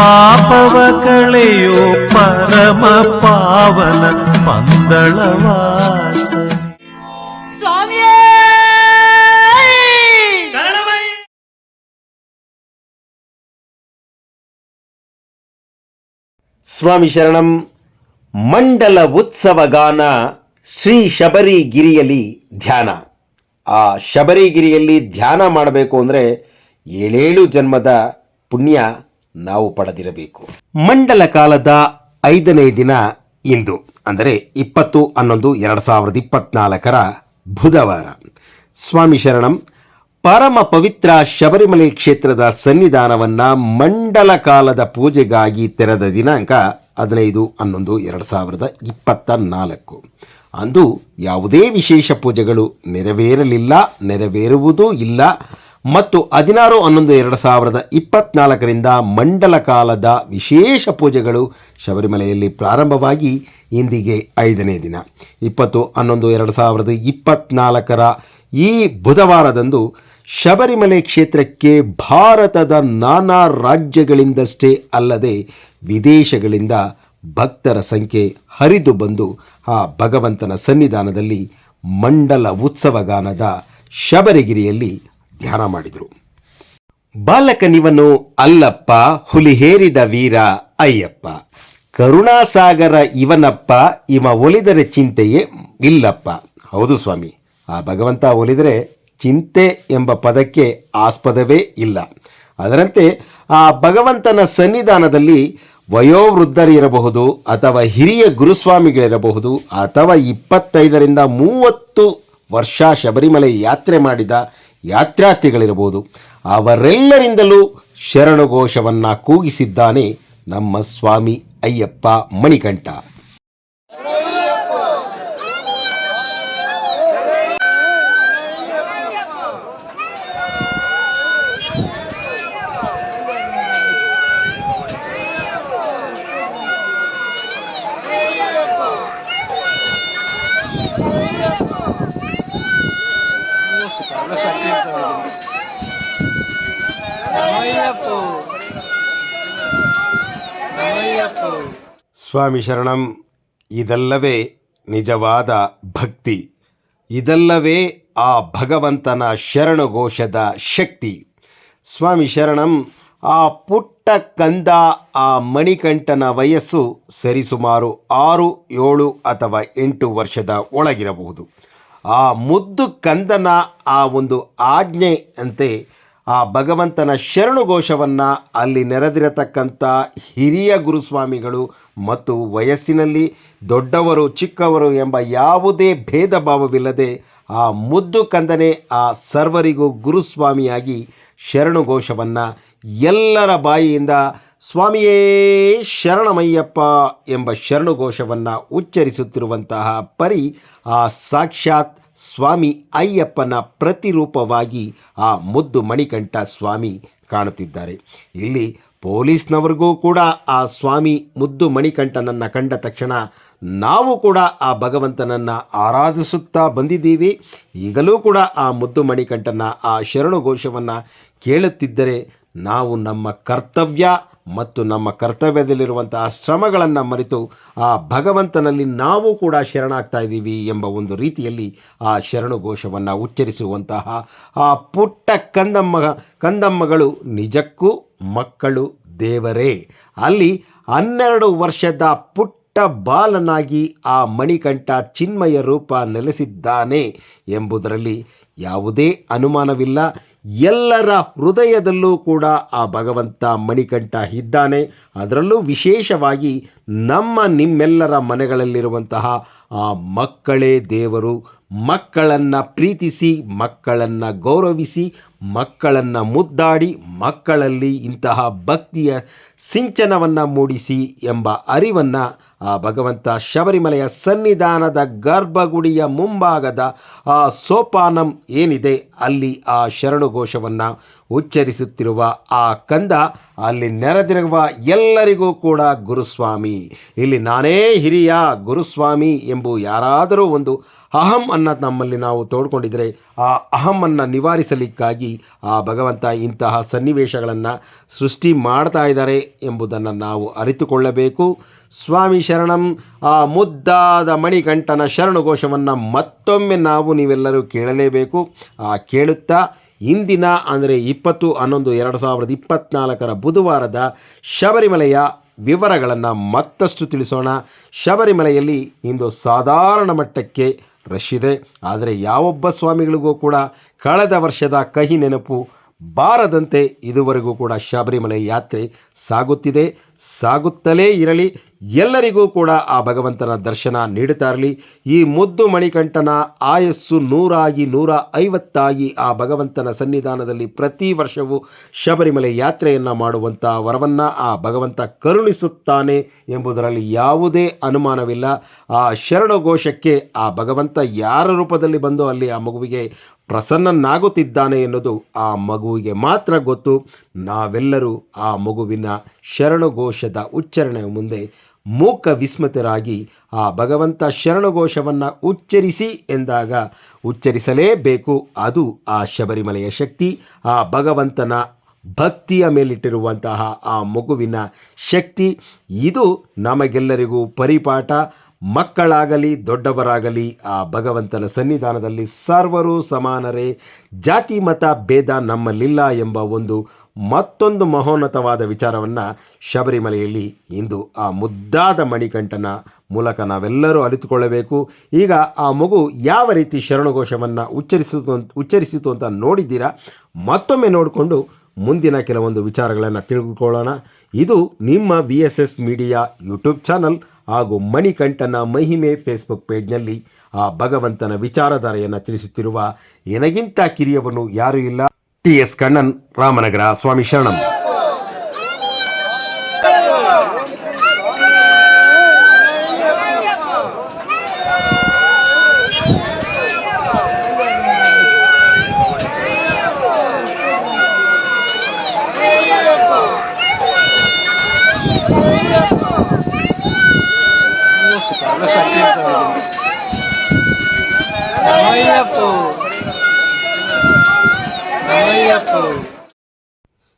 ಪಾಪವ ಕಳೆಯೋ ಪರಮ ಪಾವನ ಪಂದಳವಾಸ ಸ್ವಾಮಿಯೇ! ಸ್ವಾಮಿ ಶರಣಂ ಮಂಡಲ ಉತ್ಸವ ಗಾನ ಶ್ರೀ ಶಬರಿಗಿರಿಯಲ್ಲಿ ಧ್ಯಾನ. ಆ ಶಬರಿಗಿರಿಯಲ್ಲಿ ಧ್ಯಾನ ಮಾಡಬೇಕು ಅಂದರೆ ಏಳೇಳು ಜನ್ಮದ ಪುಣ್ಯ ನಾವು ಪಡೆದಿರಬೇಕು. ಮಂಡಲ ಕಾಲದ ಐದನೇ ದಿನ ಇಂದು, ಅಂದರೆ ಇಪ್ಪತ್ತು ಹನ್ನೊಂದು ಎರಡು ಸಾವಿರದ ಇಪ್ಪತ್ನಾಲ್ಕರ ಬುಧವಾರ. ಸ್ವಾಮಿ ಶರಣಂ, ಪರಮ ಪವಿತ್ರ ಶಬರಿಮಲೆ ಕ್ಷೇತ್ರದ ಸನ್ನಿಧಾನವನ್ನು ಮಂಡಲ ಕಾಲದ ಪೂಜೆಗಾಗಿ ತೆರೆದ ದಿನಾಂಕ ಹದಿನೈದು ಹನ್ನೊಂದು ಎರಡು ಸಾವಿರದ ಇಪ್ಪತ್ತ ನಾಲ್ಕು. ಅಂದು ಯಾವುದೇ ವಿಶೇಷ ಪೂಜೆಗಳು ನೆರವೇರಲಿಲ್ಲ, ನೆರವೇರುವುದೂ ಇಲ್ಲ. ಮತ್ತು ಹದಿನಾರು ಹನ್ನೊಂದು ಎರಡು ಸಾವಿರದ ಇಪ್ಪತ್ನಾಲ್ಕರಿಂದ ಮಂಡಲ ಕಾಲದ ವಿಶೇಷ ಪೂಜೆಗಳು ಶಬರಿಮಲೆಯಲ್ಲಿ ಪ್ರಾರಂಭವಾಗಿ ಇಂದಿಗೆ ಐದನೇ ದಿನ. ಇಪ್ಪತ್ತು ಹನ್ನೊಂದು ಎರಡು ಸಾವಿರದ ಇಪ್ಪತ್ನಾಲ್ಕರ ಈ ಬುಧವಾರದಂದು ಶಬರಿಮಲೆ ಕ್ಷೇತ್ರಕ್ಕೆ ಭಾರತದ ನಾನಾ ರಾಜ್ಯಗಳಿಂದಷ್ಟೇ ಅಲ್ಲದೆ ವಿದೇಶಗಳಿಂದ ಭಕ್ತರ ಸಂಖ್ಯೆ ಹರಿದು ಬಂದು ಆ ಭಗವಂತನ ಸನ್ನಿಧಾನದಲ್ಲಿ ಮಂಡಲ ಉತ್ಸವಗಾನದ ಶಬರಿಗಿರಿಯಲ್ಲಿ ಧ್ಯಾನ ಮಾಡಿದರು. ಬಾಲಕನಿವನು ಅಲ್ಲಪ್ಪ, ಹುಲಿ ಹೇರಿದ ವೀರ ಅಯ್ಯಪ್ಪ. ಕರುಣಾಸಾಗರ ಇವನಪ್ಪ, ಇವ ಒಲಿದರೆ ಚಿಂತೆಯೇ ಇಲ್ಲಪ್ಪ. ಹೌದು ಸ್ವಾಮಿ, ಆ ಭಗವಂತ ಒಲಿದರೆ ಚಿಂತೆ ಎಂಬ ಪದಕ್ಕೆ ಆಸ್ಪದವೇ ಇಲ್ಲ. ಅದರಂತೆ ಆ ಭಗವಂತನ ಸನ್ನಿಧಾನದಲ್ಲಿ ವಯೋವೃದ್ಧರಿರಬಹುದು ಅಥವಾ ಹಿರಿಯ ಗುರುಸ್ವಾಮಿಗಳಿರಬಹುದು ಅಥವಾ ಇಪ್ಪತ್ತೈದರಿಂದ ಮೂವತ್ತು ವರ್ಷ ಶಬರಿಮಲೆ ಯಾತ್ರೆ ಮಾಡಿದ ಯಾತ್ರಾರ್ಥಿಗಳಿರಬಹುದು. ಅವರೆಲ್ಲರಿಂದಲೂ ಶರಣಘೋಷವನ್ನು ಕೂಗಿಸಿದ್ದಾನೆ ನಮ್ಮ ಸ್ವಾಮಿ ಅಯ್ಯಪ್ಪ ಮಣಿಕಂಠ. ಸ್ವಾಮಿ ಶರಣಂ, ಇದಲ್ಲವೇ ನಿಜವಾದ ಭಕ್ತಿ. ಇದಲ್ಲವೇ ಆ ಭಗವಂತನ ಶರಣಘೋಷದ ಶಕ್ತಿ. ಸ್ವಾಮಿ ಶರಣಂ, ಆ ಪುಟ್ಟ ಕಂದ, ಆ ಮಣಿಕಂಠನ ವಯಸ್ಸು ಸರಿಸುಮಾರು ಆರು, ಏಳು ಅಥವಾ ಎಂಟು ವರ್ಷದ ಒಳಗಿರಬಹುದು. ಆ ಮುದ್ದು ಕಂದನ ಆ ಒಂದು ಆಜ್ಞೆ ಅಂತೆ ಆ ಭಗವಂತನ ಶರಣುಘೋಷವನ್ನು ಅಲ್ಲಿ ನೆರೆದಿರತಕ್ಕಂಥ ಹಿರಿಯ ಗುರುಸ್ವಾಮಿಗಳು ಮತ್ತು ವಯಸ್ಸಿನಲ್ಲಿ ದೊಡ್ಡವರು, ಚಿಕ್ಕವರು ಎಂಬ ಯಾವುದೇ ಭೇದ ಭಾವವಿಲ್ಲದೆ ಆ ಮುದ್ದು ಕಂದನೆ ಆ ಸರ್ವರಿಗೂ ಗುರುಸ್ವಾಮಿಯಾಗಿ ಶರಣುಘೋಷವನ್ನು ಎಲ್ಲರ ಬಾಯಿಯಿಂದ ಸ್ವಾಮಿಯೇ ಶರಣಮಯ್ಯಪ್ಪ ಎಂಬ ಶರಣುಘೋಷವನ್ನು ಉಚ್ಚರಿಸುತ್ತಿರುವಂತಹ ಪರಿ ಆ ಸಾಕ್ಷಾತ್ ಸ್ವಾಮಿ ಅಯ್ಯಪ್ಪನ ಪ್ರತಿರೂಪವಾಗಿ ಆ ಮುದ್ದು ಮಣಿಕಂಠ ಸ್ವಾಮಿ ಕಾಣುತ್ತಿದ್ದಾರೆ. ಇಲ್ಲಿ ಪೊಲೀಸ್ನವರಿಗೂ ಕೂಡ ಆ ಸ್ವಾಮಿ ಮುದ್ದು ಮಣಿಕಂಠನನ್ನು ಕಂಡ ತಕ್ಷಣ ನಾವು ಕೂಡ ಆ ಭಗವಂತನನ್ನು ಆರಾಧಿಸುತ್ತಾ ಬಂದಿದ್ದೀವಿ. ಈಗಲೂ ಕೂಡ ಆ ಮುದ್ದು ಮಣಿಕಂಠನ ಆ ಶರಣು ಘೋಷವನ್ನು ಕೇಳುತ್ತಿದ್ದರೆ ನಾವು ನಮ್ಮ ಕರ್ತವ್ಯ ಮತ್ತು ನಮ್ಮ ಕರ್ತವ್ಯದಲ್ಲಿರುವಂತಹ ಶ್ರಮಗಳನ್ನು ಮರೆತು ಆ ಭಗವಂತನಲ್ಲಿ ನಾವು ಕೂಡ ಶರಣಾಗ್ತಾ ಇದ್ದೀವಿ ಎಂಬ ಒಂದು ರೀತಿಯಲ್ಲಿ ಆ ಶರಣು ಘೋಷವನ್ನು ಉಚ್ಚರಿಸುವಂತಹ ಆ ಪುಟ್ಟ ಕಂದಮ್ಮ, ಕಂದಮ್ಮಗಳು ನಿಜಕ್ಕೂ ಮಕ್ಕಳು ದೇವರೇ. ಅಲ್ಲಿ ಹನ್ನೆರಡು ವರ್ಷದ ಪುಟ್ಟ ಬಾಲನಾಗಿ ಆ ಮಣಿಕಂಠ ಚಿನ್ಮಯ ರೂಪ ನೆಲೆಸಿದ್ದಾನೆ ಎಂಬುದರಲ್ಲಿ ಯಾವುದೇ ಅನುಮಾನವಿಲ್ಲ. ಎಲ್ಲರ ಹೃದಯದಲ್ಲೂ ಕೂಡ ಆ ಭಗವಂತ ಮಣಿಕಂಠ ಇದ್ದಾನೆ. ಅದರಲ್ಲೂ ವಿಶೇಷವಾಗಿ ನಮ್ಮ ನಿಮ್ಮೆಲ್ಲರ ಮನೆಗಳಲ್ಲಿರುವಂತಹ ಆ ಮಕ್ಕಳೇ ದೇವರು, ಮಕ್ಕಳನ್ನು ಪ್ರೀತಿಸಿ, ಮಕ್ಕಳನ್ನು ಗೌರವಿಸಿ, ಮಕ್ಕಳನ್ನು ಮುದ್ದಾಡಿ, ಮಕ್ಕಳಲ್ಲಿ ಇಂತಹ ಭಕ್ತಿಯ ಸಿಂಚನವನ್ನು ಮೂಡಿಸಿ ಎಂಬ ಅರಿವನ್ನು ಆ ಭಗವಂತ ಶಬರಿಮಲೆಯ ಸನ್ನಿಧಾನದ ಗರ್ಭಗುಡಿಯ ಮುಂಭಾಗದ ಆ ಸೋಪಾನಂ ಏನಿದೆ ಅಲ್ಲಿ ಆ ಶರಣುಘೋಷವನ್ನು ಉಚ್ಚರಿಸುತ್ತಿರುವ ಆ ಕಂದ ಅಲ್ಲಿ ನೆರೆದಿರುವ ಎಲ್ಲರಿಗೂ ಕೂಡ ಗುರುಸ್ವಾಮಿ. ಇಲ್ಲಿ ನಾನೇ ಹಿರಿಯ ಗುರುಸ್ವಾಮಿ ಎಂಬು ಯಾರಾದರೂ ಒಂದು ಅಹಂ ಅನ್ನ ನಮ್ಮಲ್ಲಿ ನಾವು ತೋಡ್ಕೊಂಡಿದ್ರೆ ಆ ಅಹಮನ್ನು ನಿವಾರಿಸಲಿಕ್ಕಾಗಿ ಆ ಭಗವಂತ ಇಂತಹ ಸನ್ನಿವೇಶಗಳನ್ನು ಸೃಷ್ಟಿ ಮಾಡ್ತಾ ಇದ್ದಾರೆ ಎಂಬುದನ್ನು ನಾವು ಅರಿತುಕೊಳ್ಳಬೇಕು. ಸ್ವಾಮಿ ಶರಣಂ, ಆ ಮುದ್ದಾದ ಮಣಿಕಂಠನ ಶರಣಘೋಷವನ್ನು ಮತ್ತೊಮ್ಮೆ ನಾವು ನೀವೆಲ್ಲರೂ ಕೇಳಲೇಬೇಕು. ಆ ಕೇಳುತ್ತಾ ಇಂದಿನ ಅಂದರೆ ಇಪ್ಪತ್ತು ಹನ್ನೊಂದು ಎರಡು ಸಾವಿರದ ಇಪ್ಪತ್ತ್ನಾಲ್ಕರ ಬುಧವಾರದ ಶಬರಿಮಲೆಯ ವಿವರಗಳನ್ನು ಮತ್ತಷ್ಟು ತಿಳಿಸೋಣ. ಶಬರಿಮಲೆಯಲ್ಲಿ ಇಂದು ಸಾಧಾರಣ ಮಟ್ಟಕ್ಕೆ ರಶ್ ಇದೆ. ಆದರೆ ಯಾವೊಬ್ಬ ಸ್ವಾಮಿಗಳಿಗೂ ಕೂಡ ಕಳೆದ ವರ್ಷದ ಕಹಿ ನೆನಪು ಬಾರದಂತೆ ಇದುವರೆಗೂ ಕೂಡ ಶಬರಿಮಲೆ ಯಾತ್ರೆ ಸಾಗುತ್ತಿದೆ. ಸಾಗುತ್ತಲೇ ಇರಲಿ ಎಲ್ಲರಿಗೂ ಕೂಡ ಆ ಭಗವಂತನ ದರ್ಶನ ನೀಡುತ್ತಾ ಇರಲಿ. ಈ ಮುದ್ದು ಮಣಿಕಂಠನ ಆಯಸ್ಸು ನೂರಾಗಿ ನೂರ ಐವತ್ತಾಗಿ ಆ ಭಗವಂತನ ಸನ್ನಿಧಾನದಲ್ಲಿ ಪ್ರತಿ ವರ್ಷವೂ ಶಬರಿಮಲೆ ಯಾತ್ರೆಯನ್ನು ಮಾಡುವಂಥ ವರವನ್ನು ಆ ಭಗವಂತ ಕರುಣಿಸುತ್ತಾನೆ ಎಂಬುದರಲ್ಲಿ ಯಾವುದೇ ಅನುಮಾನವಿಲ್ಲ. ಆ ಶರಣಘೋಷಕ್ಕೆ ಆ ಭಗವಂತ ಯಾರ ರೂಪದಲ್ಲಿ ಬಂದು ಅಲ್ಲಿ ಆ ಮಗುವಿಗೆ ಪ್ರಸನ್ನನಾಗುತ್ತಿದ್ದಾನೆ ಎನ್ನುವುದು ಆ ಮಗುವಿಗೆ ಮಾತ್ರ ಗೊತ್ತು. ನಾವೆಲ್ಲರೂ ಆ ಮಗುವಿನ ಶರಣಘೋಷದ ಉಚ್ಚಾರಣೆ ಮುಂದೆ ಮೂಕ ವಿಸ್ಮತರಾಗಿ ಆ ಭಗವಂತ ಶರಣಘೋಷವನ್ನು ಉಚ್ಚರಿಸಿ ಎಂದಾಗ, ಉಚ್ಚರಿಸಲೇಬೇಕು, ಅದು ಆ ಶಬರಿಮಲೆಯ ಶಕ್ತಿ, ಆ ಭಗವಂತನ ಭಕ್ತಿಯ ಮೇಲಿಟ್ಟಿರುವಂತಹ ಆ ಮಗುವಿನ ಶಕ್ತಿ. ಇದು ನಮಗೆಲ್ಲರಿಗೂ ಪರಿಪಾಠ. ಮಕ್ಕಳಾಗಲಿ, ದೊಡ್ಡವರಾಗಲಿ, ಆ ಭಗವಂತನ ಸನ್ನಿಧಾನದಲ್ಲಿ ಸರ್ವರು ಸಮಾನರೇ. ಜಾತಿ, ಮತ, ಭೇದ ನಮ್ಮಲ್ಲಿಲ್ಲ ಎಂಬ ಒಂದು ಮತ್ತೊಂದು ಮಹೋನ್ನತವಾದ ವಿಚಾರವನ್ನು ಶಬರಿಮಲೆಯಲ್ಲಿ ಇಂದು ಆ ಮುದ್ದಾದ ಮಣಿಕಂಠನ ಮೂಲಕ ನಾವೆಲ್ಲರೂ ಅರಿತುಕೊಳ್ಳಬೇಕು. ಈಗ ಆ ಮಗು ಯಾವ ರೀತಿ ಶರಣಘೋಷವನ್ನು ಉಚ್ಚರಿಸಿತು ಉಚ್ಚರಿಸಿತು ಅಂತ ನೋಡಿದ್ದೀರಾ? ಮತ್ತೊಮ್ಮೆ ನೋಡಿಕೊಂಡು ಮುಂದಿನ ಕೆಲವೊಂದು ವಿಚಾರಗಳನ್ನು ತಿಳಿದುಕೊಳ್ಳೋಣ ಇದು ನಿಮ್ಮ V S S media YouTube channel ಹಾಗೂ ಮಣಿಕಂಠನ ಮಹಿಮೆ ಫೇಸ್ಬುಕ್ ಪೇಜ್ನಲ್ಲಿ ಆ ಭಗವಂತನ ವಿಚಾರಧಾರೆಯನ್ನು ತಿಳಿಸುತ್ತಿರುವ ಎನಗಿಂತ ಕಿರಿಯವನು ಯಾರೂ ಇಲ್ಲ. ಟಿ ಎಸ್ ಕಣ್ಣನ್ ರಾಮನಗರ ಸ್ವಾಮಿ ಶರಣಂ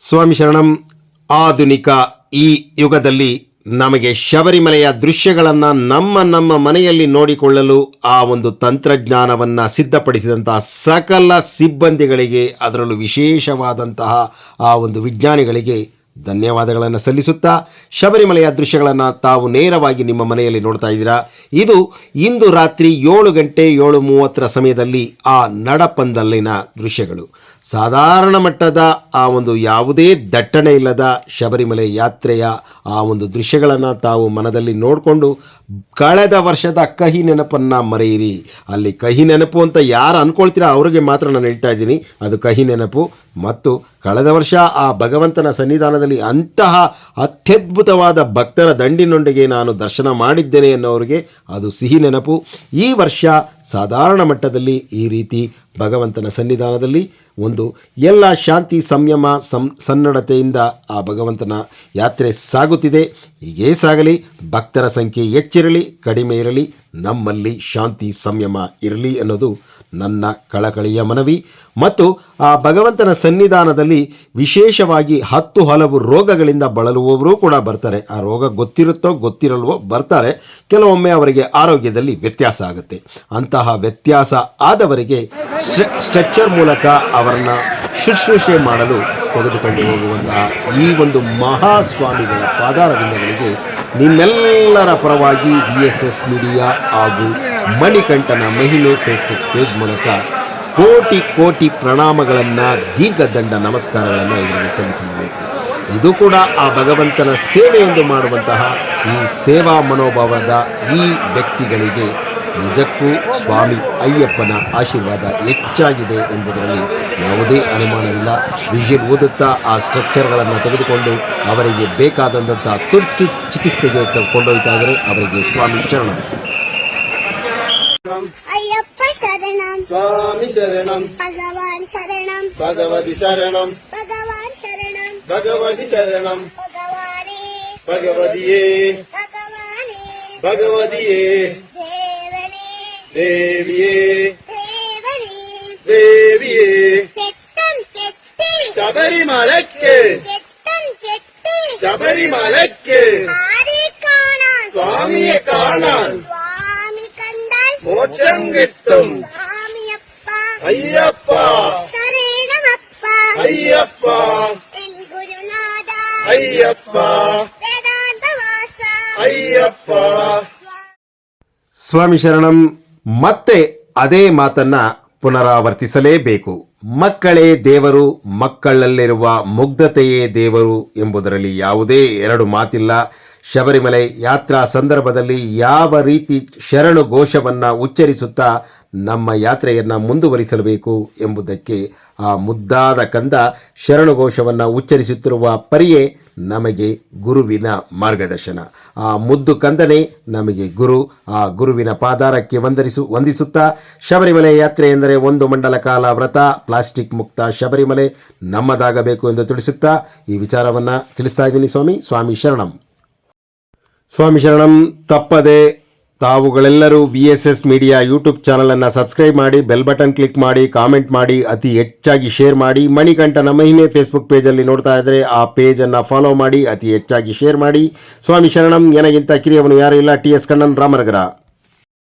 ಸ್ವಾಮಿ ಶರಣಂ, ಆಧುನಿಕ ಈ ಯುಗದಲ್ಲಿ ನಮಗೆ ಶಬರಿಮಲೆಯ ದೃಶ್ಯಗಳನ್ನು ನಮ್ಮ ನಮ್ಮ ಮನೆಯಲ್ಲಿ ನೋಡಿಕೊಳ್ಳಲು ಆ ಒಂದು ತಂತ್ರಜ್ಞಾನವನ್ನು ಸಿದ್ಧಪಡಿಸಿದಂತಹ ಸಕಲ ಸಿಬ್ಬಂದಿಗಳಿಗೆ, ಅದರಲ್ಲೂ ವಿಶೇಷವಾದಂತಹ ಆ ಒಂದು ವಿಜ್ಞಾನಿಗಳಿಗೆ ಧನ್ಯವಾದಗಳನ್ನು ಸಲ್ಲಿಸುತ್ತಾ, ಶಬರಿಮಲೆಯ ದೃಶ್ಯಗಳನ್ನು ತಾವು ನೇರವಾಗಿ ನಿಮ್ಮ ಮನೆಯಲ್ಲಿ ನೋಡ್ತಾ ಇದ್ದೀರಾ? ಇದು ಇಂದು ರಾತ್ರಿ ಏಳು ಗಂಟೆ ಏಳು ಮೂವತ್ತರ ಸಮಯದಲ್ಲಿ ಆ ನಡಪಂದಲ್ಲಿನ ದೃಶ್ಯಗಳು. ಸಾಧಾರಣ ಮಟ್ಟದ ಆ ಒಂದು ಯಾವುದೇ ದಟ್ಟಣೆ ಇಲ್ಲದ ಶಬರಿಮಲೆ ಯಾತ್ರೆಯ ಆ ಒಂದು ದೃಶ್ಯಗಳನ್ನು ತಾವು ಮನದಲ್ಲಿ ನೋಡಿಕೊಂಡು ಕಳೆದ ವರ್ಷದ ಕಹಿ ನೆನಪನ್ನು ಮರೆಯಿರಿ. ಅಲ್ಲಿ ಕಹಿ ನೆನಪು ಅಂತ ಯಾರು ಅಂದ್ಕೊಳ್ತೀರಾ ಅವರಿಗೆ ಮಾತ್ರ ನಾನು ಹೇಳ್ತಾ ಇದ್ದೀನಿ. ಅದು ಕಹಿ ನೆನಪು ಮತ್ತು ಕಳೆದ ವರ್ಷ ಆ ಭಗವಂತನ ಸನ್ನಿಧಾನದಲ್ಲಿ ಅಂತಹ ಅತ್ಯದ್ಭುತವಾದ ಭಕ್ತರ ದಂಡಿನೊಂದಿಗೆ ನಾನು ದರ್ಶನ ಮಾಡಿದ್ದೇನೆ ಎನ್ನುವರಿಗೆ ಅದು ಸಿಹಿ ನೆನಪು. ಈ ವರ್ಷ ಸಾಧಾರಣ ಮಟ್ಟದಲ್ಲಿ ಈ ರೀತಿ ಭಗವಂತನ ಸನ್ನಿಧಾನದಲ್ಲಿ ಒಂದು ಎಲ್ಲ ಶಾಂತಿ ಸಂಯಮ ಸಂ, ಸನ್ನಡತೆಯಿಂದ ಆ ಭಗವಂತನ ಯಾತ್ರೆ ಸಾಗುತ್ತಿದೆ. ಹೀಗೇ ಸಾಗಲಿ, ಭಕ್ತರ ಸಂಖ್ಯೆ ಹೆಚ್ಚಿರಲಿ, ಕಡಿಮೆ ಇರಲಿ, ನಮ್ಮಲ್ಲಿ ಶಾಂತಿ ಸಂಯಮ ಇರಲಿ ಅನ್ನೋದು ನನ್ನ ಕಳಕಳಿಯ ಮನವಿ. ಮತ್ತು ಆ ಭಗವಂತನ ಸನ್ನಿಧಾನದಲ್ಲಿ ವಿಶೇಷವಾಗಿ ಹತ್ತು ಹಲವು ರೋಗಗಳಿಂದ ಬಳಲುವವರು ಕೂಡ ಬರ್ತಾರೆ. ಆ ರೋಗ ಗೊತ್ತಿರುತ್ತೋ ಗೊತ್ತಿರಲ್ವೋ ಬರ್ತಾರೆ. ಕೆಲವೊಮ್ಮೆ ಅವರಿಗೆ ಆರೋಗ್ಯದಲ್ಲಿ ವ್ಯತ್ಯಾಸ ಆಗುತ್ತೆ. ಅಂತಹ ವ್ಯತ್ಯಾಸ ಆದವರಿಗೆ ಸ್ಟ್ರೆಚ್ಚರ್ ಮೂಲಕ ಅವರನ್ನು ಶುಶ್ರೂಷೆ ಮಾಡಲು ತೆಗೆದುಕೊಂಡು ಹೋಗುವಂತಹ ಈ ಒಂದು ಮಹಾಸ್ವಾಮಿಗಳ ಪಾದಾರವಿಂದಗಳಿಗೆ ನಿಮ್ಮೆಲ್ಲರ ಪರವಾಗಿ ಬಿ ಎಸ್ ಎಸ್ ಮೀಡಿಯಾ ಹಾಗೂ ಮಣಿಕಂಠನ ಮಹಿಮೆ ಫೇಸ್ಬುಕ್ ಪೇಜ್ ಮೂಲಕ ಕೋಟಿ ಕೋಟಿ ಪ್ರಣಾಮಗಳನ್ನು ದೀರ್ಘದಂಡ ನಮಸ್ಕಾರಗಳನ್ನು ಇವರಿಗೆ ಸಲ್ಲಿಸಲೇಬೇಕು. ಇದು ಕೂಡ ಆ ಭಗವಂತನ ಸೇವೆ ಎಂದು ಮಾಡುವಂತಹ ಈ ಸೇವಾ ಮನೋಭಾವದ ಈ ವ್ಯಕ್ತಿಗಳಿಗೆ ನಿಜಕ್ಕೂ ಸ್ವಾಮಿ ಅಯ್ಯಪ್ಪನ ಆಶೀರ್ವಾದ ಹೆಚ್ಚಾಗಿದೆ ಎಂಬುದರಲ್ಲಿ ಯಾವುದೇ ಅನುಮಾನವಿಲ್ಲ. ವಿಷನ್ ಓದುತ್ತಾ ಆ ಸ್ಟ್ರಕ್ಚರ್ಗಳನ್ನು ತೆಗೆದುಕೊಂಡು ಅವರಿಗೆ ಬೇಕಾದಂತಹ ತುರ್ತು ಚಿಕಿತ್ಸೆಗೆ ಕೊಂಡೊಯ್ತಾದರೆ ಕೊಂಡೊಯ್ತಾ ಇದ್ದಾರೆ. ಅವರಿಗೆ ಸ್ವಾಮಿ ಶರಣ ಅಯ್ಯಪ್ಪ ಶರಣಂ. ಸ್ವಾಮಿ ಶರಣಂ. ಭಗವಾನ್ ಶರಣಂ. ಭಗವತಿ ಶರಣಂ. ಭಗವಾನ್ ಶರಣಂ. ಭಗವತಿ ಶರಣಂ. ಭಗವಾನೇ. ಭಗವತಿಯೇ. ಭಗವಾನೇ. ಭಗವತಿಯೇ. தேவியே. தேவியே. சபரிமலைக்கு. சபரிமலைக்கு. சுவாமியை காணான். மோட்சம் கிட்டும். ஐயப்பா. ஐயப்பா. ஐயப்பா. ஐயப்பா. சுவாமி சரணம். ಮತ್ತೆ ಅದೇ ಮಾತನ್ನ ಪುನರಾವರ್ತಿಸಲೇಬೇಕು. ಮಕ್ಕಳೇ ದೇವರು, ಮಕ್ಕಳಲ್ಲಿರುವ ಮುಗ್ಧತೆಯೇ ದೇವರು ಎಂಬುದರಲ್ಲಿ ಯಾವುದೇ ಎರಡು ಮಾತಿಲ್ಲ. ಶಬರಿಮಲೆ ಯಾತ್ರಾ ಸಂದರ್ಭದಲ್ಲಿ ಯಾವ ರೀತಿ ಶರಣು ಘೋಷವನ್ನು ಉಚ್ಚರಿಸುತ್ತಾ ನಮ್ಮ ಯಾತ್ರೆಯನ್ನು ಮುಂದುವರಿಸಬೇಕು ಎಂಬುದಕ್ಕೆ ಆ ಮುದ್ದಾದ ಕಂದ ಶರಣು ಘೋಷವನ್ನು ಉಚ್ಚರಿಸುತ್ತಿರುವ ಪರಿಯೇ ನಮಗೆ ಗುರುವಿನ ಮಾರ್ಗದರ್ಶನ. ಆ ಮುದ್ದು ಕಂದನೆ ನಮಗೆ ಗುರು. ಆ ಗುರುವಿನ ಪಾದಾರಕ್ಕೆ ವಂದರಿಸು, ವಂದಿಸುತ್ತಾ ಶಬರಿಮಲೆ ಯಾತ್ರೆ ಎಂದರೆ ಒಂದು ಮಂಡಲ ಕಾಲ ವ್ರತ, ಪ್ಲಾಸ್ಟಿಕ್ ಮುಕ್ತ ಶಬರಿಮಲೆ ನಮ್ಮದಾಗಬೇಕು ಎಂದು ತಿಳಿಸುತ್ತಾ ಈ ವಿಚಾರವನ್ನು ತಿಳಿಸ್ತಾ ಇದ್ದೀನಿ ಸ್ವಾಮಿ. ಸ್ವಾಮಿ ಶರಣಂ. ಸ್ವಾಮಿ ಶರಣಂ, ತಪ್ಪದೆ ತಾವುಗಳೆಲ್ಲರೂ V S S media YouTube ಚಾನಲನ್ನು ಸಬ್ಸ್ಕ್ರೈಬ್ ಮಾಡಿ, ಬೆಲ್ ಬಟನ್ ಕ್ಲಿಕ್ ಮಾಡಿ, ಕಾಮೆಂಟ್ ಮಾಡಿ, ಅತಿ ಹೆಚ್ಚಾಗಿ ಶೇರ್ ಮಾಡಿ. ಮಣಿಕಂಠನ ಮಹಿಮೆ ಫೇಸ್ಬುಕ್ ಪೇಜಲ್ಲಿ ನೋಡ್ತಾ ಇದ್ರೆ ಆ ಪೇಜನ್ನು ಫಾಲೋ ಮಾಡಿ, ಅತಿ ಹೆಚ್ಚಾಗಿ ಶೇರ್ ಮಾಡಿ. ಸ್ವಾಮಿ ಶರಣಂ ನನಗಿಂತ ಕಿರಿಯವನು ಯಾರೂ ಇಲ್ಲ. T S Kannan, Ramanagara.